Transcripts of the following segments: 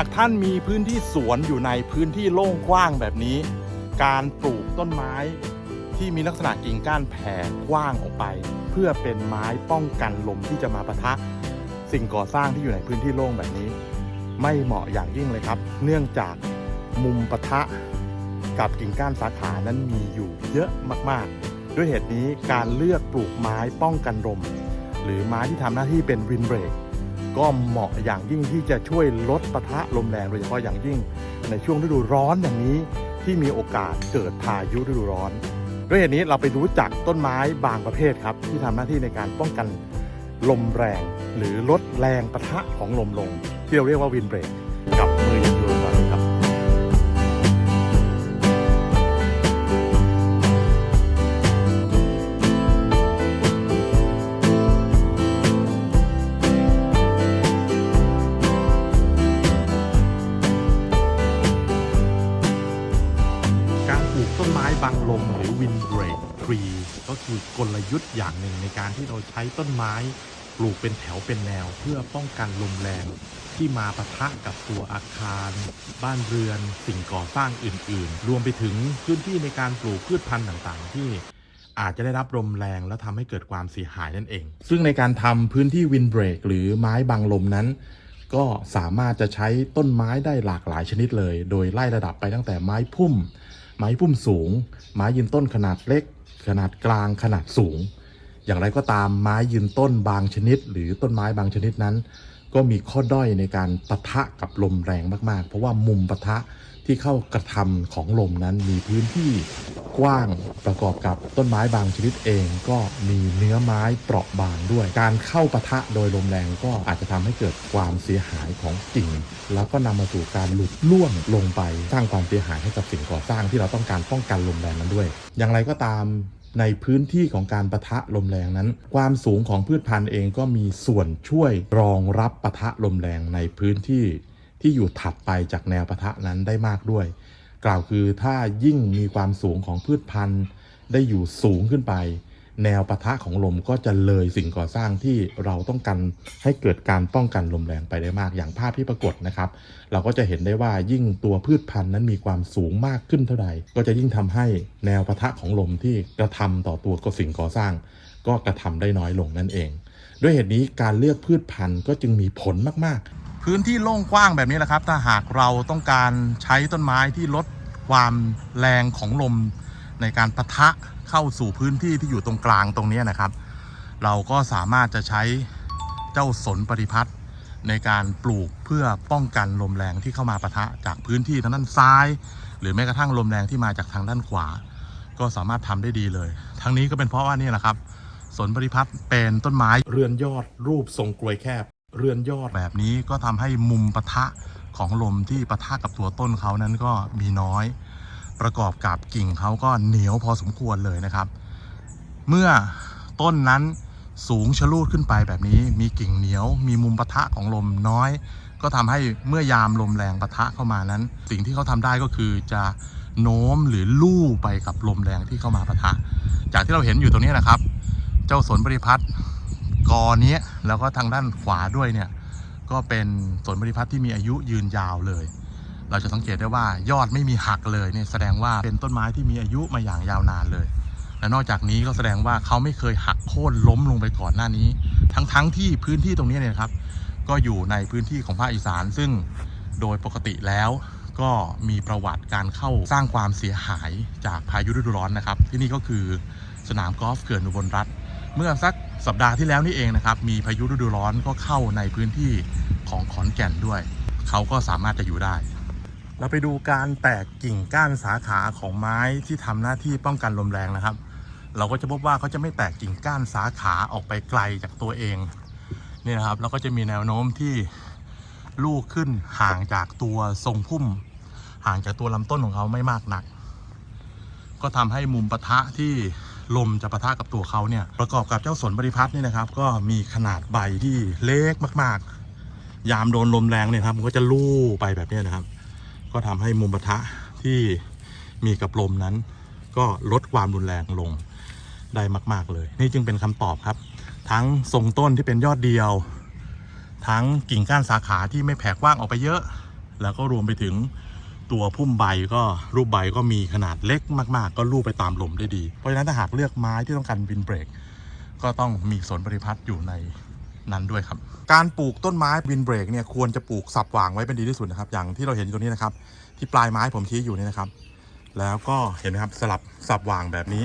หากท่านมีพื้นที่สวนอยู่ในพื้นที่โล่งกว้างแบบนี้ การปลูกต้นไม้ที่มีลักษณะกิ่งก้านแผ่กว้างออกไป เพื่อเป็นไม้ป้องกันลมที่จะมาปะทะ สิ่งก่อสร้างที่อยู่ในพื้นที่โล่งแบบนี้ ไม่เหมาะอย่างยิ่งเลยครับ เนื่องจากมุมปะทะกับกิ่งก้านสาขานั้นมีอยู่เยอะมากๆ ด้วยเหตุนี้การเลือกปลูกไม้ป้องกันลมหรือไม้ที่ทำหน้าที่เป็นวินเบรก ก็เหมาะอย่างยิ่งที่จะช่วยลดปะทะลมแรงโดยเฉพาะอย่างยิ่ง ในช่วงฤดูร้อนอย่างนี้ที่มีโอกาสเกิดพายุฤดูร้อน ด้วยเหตุนี้เราไปรู้จักต้นไม้บางประเภทครับ ที่ทำหน้าที่ในการป้องกันลมแรง หรือลดแรงปะทะของลมลงที่เราเรียกว่าวินเบรกกับมือยัน break tree ก็คือกลยุทธ์อย่างหนึ่งในการที่เราใช้ต้นไม้ ปลูกเป็นแถวเป็นแนว เพื่อป้องกันลมแรงที่มาปะทะกับตัวอาคาร บ้านเรือน สิ่งก่อสร้างอื่น ๆ รวมไปถึงพื้นที่ในการปลูกพืชพันธุ์ต่างๆ ที่อาจจะได้รับลมแรงและทำให้เกิดความเสียหายนั่นเอง ซึ่งในการทำพื้นที่ wind break หรือไม้บังลมนั้น ก็สามารถจะใช้ต้นไม้ได้หลากหลายชนิดเลย โดยไล่ระดับไปตั้งแต่ไม้พุ่ม ไม้พุ่มสูง ไม้ยืนต้นขนาดเล็ก ขนาดกลางขนาดสูง อย่างไรก็ตามไม้ยืนต้นบางชนิด หรือต้นไม้บางชนิดนั้น ก็มีข้อด้อยในการปะทะกับลมแรงมากๆ เพราะว่ามุมปะทะ ที่เข้ากระทำของลมนั้นมีพื้นที่กว้างประกอบกับต้นไม้บางชนิดเองก็มีเนื้อไม้เปราะบางด้วย การเข้าปะทะโดยลมแรงก็อาจจะทำให้เกิดความเสียหายของกิ่ง แล้วก็นำมาสู่การหลุดล่วงลงไปสร้างความเสียหายให้กับสิ่งก่อสร้างที่เราต้องการป้องกันลมแรงนั้นด้วย อย่างไรก็ตามในพื้นที่ของการปะทะลมแรงนั้น ความสูงของพืชพันธุ์เองก็มีส่วนช่วยรองรับปะทะลมแรงในพื้นที่ ที่อยู่ถัดไปจากแนวปะทะนั้นได้มากด้วย กล่าวคือถ้ายิ่งมีความสูงของพืชพันธุ์ได้อยู่สูงขึ้นไป แนวปะทะของลมก็จะเลยสิ่งก่อสร้างที่เราต้องการให้เกิดการป้องกันลมแรงไปได้มากอย่างภาพที่ปรากฏนะครับ เราก็จะเห็นได้ว่ายิ่งตัวพืชพันธุ์นั้นมีความสูงมากขึ้นเท่าใด ก็จะยิ่งทำให้แนวปะทะของลมที่กระทำต่อตัวก็สิ่งก่อสร้าง ก็กระทำได้น้อยลงนั่นเอง ด้วยเหตุนี้การเลือกพืชพันธุ์ก็จึงมีผลมากๆ พื้นที่โล่งกว้างแบบนี้แหละครับ ถ้าหากเราต้องการใช้ต้นไม้ที่ลดความแรงของลมในการปะทะเข้าสู่พื้นที่ที่อยู่ตรงกลางตรงนี้นะครับ เราก็สามารถจะใช้เจ้าสนปริพัฒน์ในการปลูกเพื่อป้องกันลมแรงที่เข้ามาปะทะจากพื้นที่ทางด้านซ้าย หรือแม้กระทั่งลมแรงที่มาจากทางด้านขวา ก็สามารถทำได้ดีเลย ทั้งนี้ก็เป็นเพราะว่านี่แหละครับสนปริพัฒน์เป็นต้นไม้เรือนยอดรูปทรงกลวยแคบ เรือนยอดแบบนี้ก็ทำให้มุมปะทะของลมที่ปะทะกับตัวต้นเขานั้นก็มีน้อย ประกอบกับกิ่งเขาก็เหนียวพอสมควรเลยนะครับ เมื่อต้นนั้นสูงชะลูดขึ้นไปแบบนี้ มีกิ่งเหนียว มีมุมปะทะของลมน้อย ก็ทำให้เมื่อยามลมแรงปะทะเข้ามานั้น สิ่งที่เขาทำได้ก็คือจะโน้มหรือลู่ไปกับลมแรงที่เข้ามาปะทะ จากที่เราเห็นอยู่ตรงนี้นะครับ เจ้าสนบริพัตร กอนี้แล้วก็ทางด้านขวาด้วยเนี่ยก็เป็นสวนบริพัตรที่มีอายุยืนยาวเลย เราจะสังเกตได้ว่ายอดไม่มีหักเลยเนี่ยแสดงว่าเป็นต้นไม้ที่มีอายุมาอย่างยาวนานเลย และนอกจากนี้ก็แสดงว่าเขาไม่เคยหักโค่นล้มลงไปก่อนหน้านี้ ทั้งๆทที่พื้นที่ตรงนี้เนี่ยครับ ก็อยู่ในพื้นที่ของภาคอีสานซึ่งโดยปกติแล้วก็มีประวัติการเข้าสร้างความเสียหายจากพายุฤดูร้อนนะครับ ที่นี่ก็คือสนามกอล์ฟเขื่อนอุบลรัฐเมื่อสัก สัปดาห์ที่แล้วนี่เองนะครับ มีพายุฤดูร้อนก็เข้าในพื้นที่ของขอนแก่นด้วย เขาก็สามารถจะอยู่ได้ เราไปดูการแตกกิ่งก้านสาขาของไม้ที่ทำหน้าที่ป้องกันลมแรงนะครับ เราก็จะพบว่าเขาจะไม่แตกกิ่งก้านสาขาออกไปไกลจากตัวเองนี่นะครับแล้วก็จะมีแนวโน้มที่ลูกขึ้นห่างจากตัวทรงพุ่ม ห่างจากตัวลำต้นของเขาไม่มากนัก ก็ทำให้มุมปะทะที่ ลมจะปะทะกับตัวเขาเนี่ยประกอบกับเจ้าสนบริพัตรนี่นะครับ ก็มีขนาดใบที่เล็กมาก ๆ ยามโดนลมแรงเนี่ยครับมันก็จะลู่ไปแบบนี้นะครับ ก็ทำให้มุมปะทะที่มีกับลมนั้น ก็ลดความรุนแรงลงได้มาก ๆ เลย นี่จึงเป็นคำตอบครับ ทั้งทรงต้นที่เป็นยอดเดียว ทั้งกิ่งก้านสาขาที่ไม่แผ่กว้างออกไปเยอะ แล้วก็รวมไปถึง ตัวพุ่มใบก็รูปใบก็มีขนาดเล็กมากๆ ก็ลูบไปตามลมได้ดี เพราะฉะนั้นถ้าหากเลือกไม้ที่ต้องการวินเบรก ก็ต้องมีสนบริพัตรอยู่ในนั้นด้วยครับ การปลูกต้นไม้วินเบรกเนี่ยควรจะปลูกสับหว่างไว้เป็นดีที่สุดนะครับ อย่างที่เราเห็นอยู่ตรงนี้นะครับ ที่ปลายไม้ผมชี้อยู่นี่นะครับ แล้วก็เห็นไหมครับสลับสับหว่างแบบนี้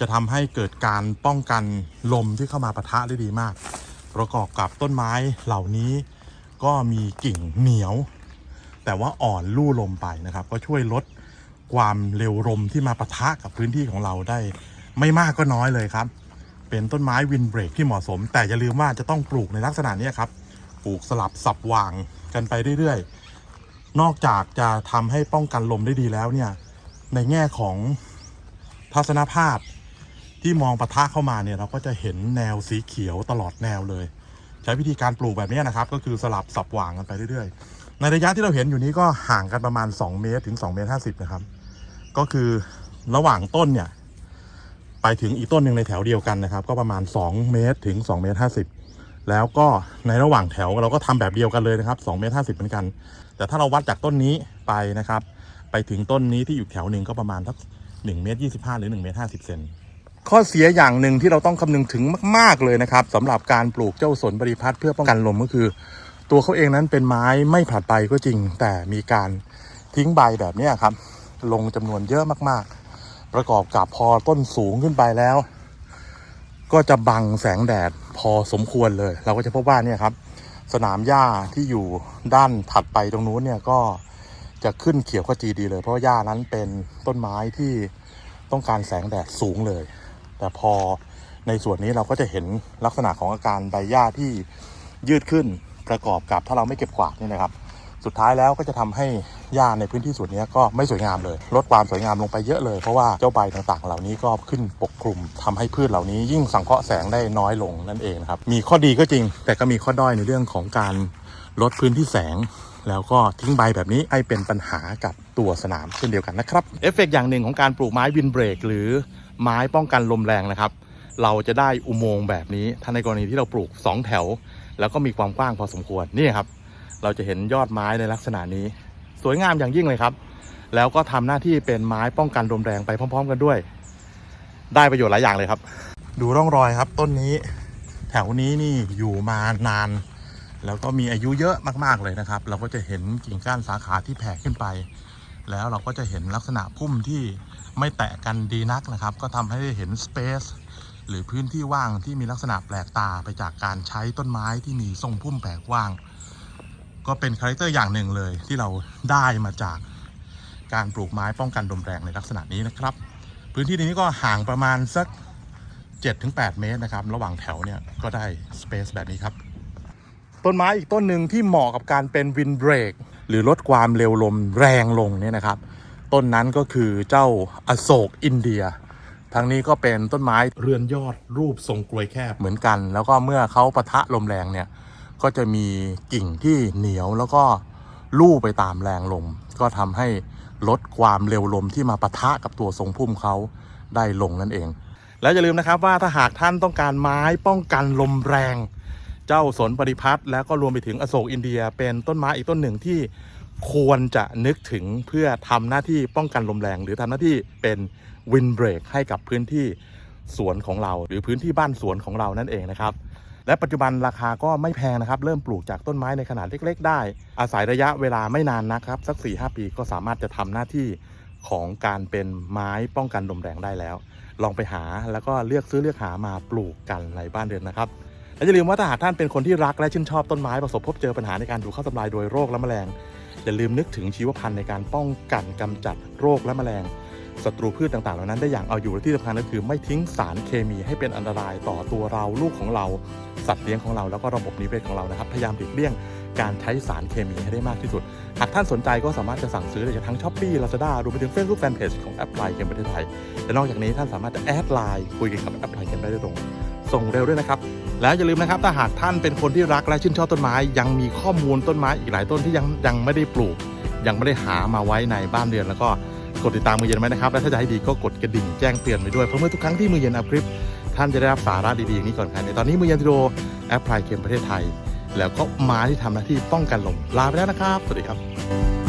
จะทำให้เกิดการป้องกันลมที่เข้ามาปะทะได้ดีมาก ประกอบกับต้นไม้เหล่านี้ ก็มีกิ่งเหนียว แต่ว่าอ่อนลู่ลมไปนะครับ ก็ช่วยลดความเร็วลมที่มาปะทะกับพื้นที่ของเราได้ ไม่มากก็น้อยเลยครับ เป็นต้นไม้วินเบรกที่เหมาะสม แต่อย่าลืมว่าจะต้องปลูกในลักษณะนี้ครับปลูกสลับสับวางกันไปเรื่อยๆ นอกจากจะทำให้ป้องกันลมได้ดีแล้วเนี่ยในแง่ของทัศนภาพที่มองปะทะเข้ามาเนี่ยเราก็จะเห็นแนวสีเขียวตลอดแนวเลย ใช้วิธีการปลูกแบบนี้นะครับ ก็คือสลับสับวางกันไปเรื่อยๆ ในระยะที่เราเห็นอยู่นี้ก็ห่างกันประมาณ 2 เมตรถึง2เมตร50นะครับ ก็คือระหว่างต้นเนี่ย ไปถึงอีกต้นหนึ่งในแถวเดียวกันนะครับ ก็ประมาณ 2 เมตรถึง2เมตร50แล้วก็ในระหว่างแถวเราก็ทำแบบเดียวกันเลยนะครับ2เมตร50เหมือนกัน แต่ถ้าเราวัดจากต้นนี้ไปนะครับ ไปถึงต้นนี้ที่อยู่แถวหนึ่งก็ประมาณสัก1เมตร25 หรือ1เมตร50เซนข้อเสียอย่างหนึ่งที่เราต้องคำนึงถึงมาก ๆ เลยนะครับสำหรับการปลูกเจ้าสนบริพัตรเพื่อป้องกันลมก็คือ ตัวเขาเองนั้นเป็นไม้ไม่ผลัดใบก็จริง แต่มีการทิ้งใบแบบนี้ครับ ลงจำนวนเยอะมากๆ ประกอบกับพอต้นสูงขึ้นไปแล้ว ก็จะบังแสงแดดพอสมควรเลย เราก็จะพบว่าเนี่ยครับ สนามหญ้าที่อยู่ด้านถัดไปตรงนู้นเนี่ยก็จะขึ้นเขียวขจีดีเลยเพราะหญ้านั้นเป็นต้นไม้ที่ต้องการแสงแดดสูงเลย แต่พอในส่วนนี้เราก็จะเห็นลักษณะของอาการใบหญ้าที่ยืดขึ้น ประกอบกับถ้าเราไม่เก็บกวาดนี่นะครับ สุดท้ายแล้วก็จะทำให้หญ้าในพื้นที่ส่วนนี้ก็ไม่สวยงามเลย ลดความสวยงามลงไปเยอะเลย เพราะว่าเจ้าใบต่างๆ เหล่านี้ก็ขึ้นปกคลุมทำให้พืชเหล่านี้ยิ่งสังเคราะห์แสงได้น้อยลงนั่นเองครับมีข้อดีก็จริง แต่ก็มีข้อด้อยในเรื่องของการลดพื้นที่แสงแล้วก็ทิ้งใบแบบนี้ให้เป็นปัญหากับตัวสนามเช่นเดียวกันนะครับ เอฟเฟกอย่างหนึ่งของการปลูกไม้วินเบรก หรือไม้ป้องกันลมแรงนะครับ เราจะได้อุโมงค์แบบนี้ ถ้าในกรณีที่เราปลูก 2 แถว แล้วก็มีความกว้างพอสมควรนี่ครับ เราจะเห็นยอดไม้ในลักษณะนี้ สวยงามอย่างยิ่งเลยครับ แล้วก็ทำหน้าที่เป็นไม้ป้องกันลมแรงไปพร้อม ๆ กันด้วย ได้ประโยชน์หลายอย่างเลยครับ ดูร่องรอยครับ ต้นนี้ แถวนี้นี่อยู่มานาน แล้วก็มีอายุเยอะมากๆเลยนะครับ เราก็จะเห็นกิ่งก้านสาขาที่แผ่ขึ้นไป แล้วเราก็จะเห็นลักษณะพุ่มที่ไม่แตะกันดีนักนะครับ ก็ทำให้ได้เห็นสเปซ หรือพื้นที่ว่างที่มีลักษณะแปลกตาไปจากการใช้ต้นไม้ที่มีทรงพุ่มแปลกว่าง ก็เป็นคาแรคเตอร์อย่างหนึ่งเลยที่เราได้มาจากการปลูกไม้ป้องกันลมแรงในลักษณะนี้นะครับ พื้นที่นี้ก็ห่างประมาณสัก 7-8 เมตรนะครับ ระหว่างแถวเนี่ยก็ได้สเปซแบบนี้ครับ ต้นไม้อีกต้นหนึ่งที่เหมาะกับการเป็นวินเบรกหรือลดความเร็วลมแรงลงเนี่ยนะครับ ต้นนั้นก็คือเจ้าอโศกอินเดีย ทั้งนี้ก็เป็นต้นไม้เรือนยอดรูปทรงกลวยแคบเหมือนกัน แล้วก็เมื่อเขาปะทะลมแรงเนี่ยก็จะมีกิ่งที่เหนียวแล้วก็ลู่ไปตามแรงลม ก็ทำให้ลดความเร็วลมที่มาปะทะกับตัวทรงพุ่มเขาได้ลงนั่นเอง แล้วอย่าลืมนะครับว่าถ้าหากท่านต้องการไม้ป้องกันลมแรง เจ้าสนปริพัฒน์แล้วก็รวมไปถึงอโศกอินเดีย เป็นต้นไม้อีกต้นหนึ่งที่ควรจะนึกถึงเพื่อทำหน้าที่ป้องกันลมแรง หรือทำหน้าที่เป็น วินเบรกให้กับพื้นที่สวนของเรา หรือพื้นที่บ้านสวนของเรานั่นเองนะครับ และปัจจุบันราคาก็ไม่แพงนะครับ เริ่มปลูกจากต้นไม้ในขนาดเล็ก ๆ ได้ อาศัยระยะเวลาไม่นานนะครับ สัก 4-5 ปีก็สามารถจะทำหน้าที่ของการเป็นไม้ป้องกันลมแรงได้แล้ว ลองไปหาแล้วก็เลือกซื้อเลือกหามาปลูกกันในบ้านเรือนนะครับและอย่าลืมว่าถ้าหากท่านเป็นคนที่รักและชื่นชอบต้นไม้ประสบพบเจอปัญหาในการถูกเข้าทำลายโดยโรคและแมลงอย่าลืมนึกถึงชีวพันธุ์ในการป้องกันกำจัดโรคและแมลง ศัตรูพืชต่างๆเหล่านั้นได้อย่างเอาอยู่และที่สำคัญก็คือไม่ทิ้งสารเคมีให้เป็นอันตรายต่อตัวเราลูกของเรา สัตว์เลี้ยงของเราแล้วก็ระบบนิเวศของเรานะครับพยายามหลีกเลี่ยงการใช้สารเคมีให้ได้มากที่สุด หากท่านสนใจก็สามารถจะสั่งซื้อได้จากทั้งช้อปปี้ลาซาด้ารวมไปถึง Facebook Fanpage ของแอปพลายเกมประเทศไทย และนอกจากนี้ท่านสามารถจะแอดไลน์คุยกันกับแอปพลายเกมได้โดยตรง ส่งเร็วด้วยนะครับ แล้วอย่าลืมนะครับถ้าหากท่านเป็นคนที่รักและชื่นชอบต้นไม้ ยังมีข้อมูลต้นไม้อีกหลายต้นที่ยังยังไม่ได้ปลูก ยังไม่ได้หามาไว้ในบ้านเรือนแล้วก็ กดติดตามมือเย็นไว้นะครับ และถ้าจะให้ดีก็กดกระดิ่งแจ้งเตือนไปด้วย เพราะเมื่อทุกครั้งที่มือเย็นอัพคลิป ท่านจะได้รับสาระดีๆอย่างนี้ก่อนใครในตอนนี้มือเย็นทิโดแอปพลายเกมประเทศไทย แล้วก็มาที่ทำหน้าที่ป้องกันลมลาไปแล้วนะครับ สวัสดีครับ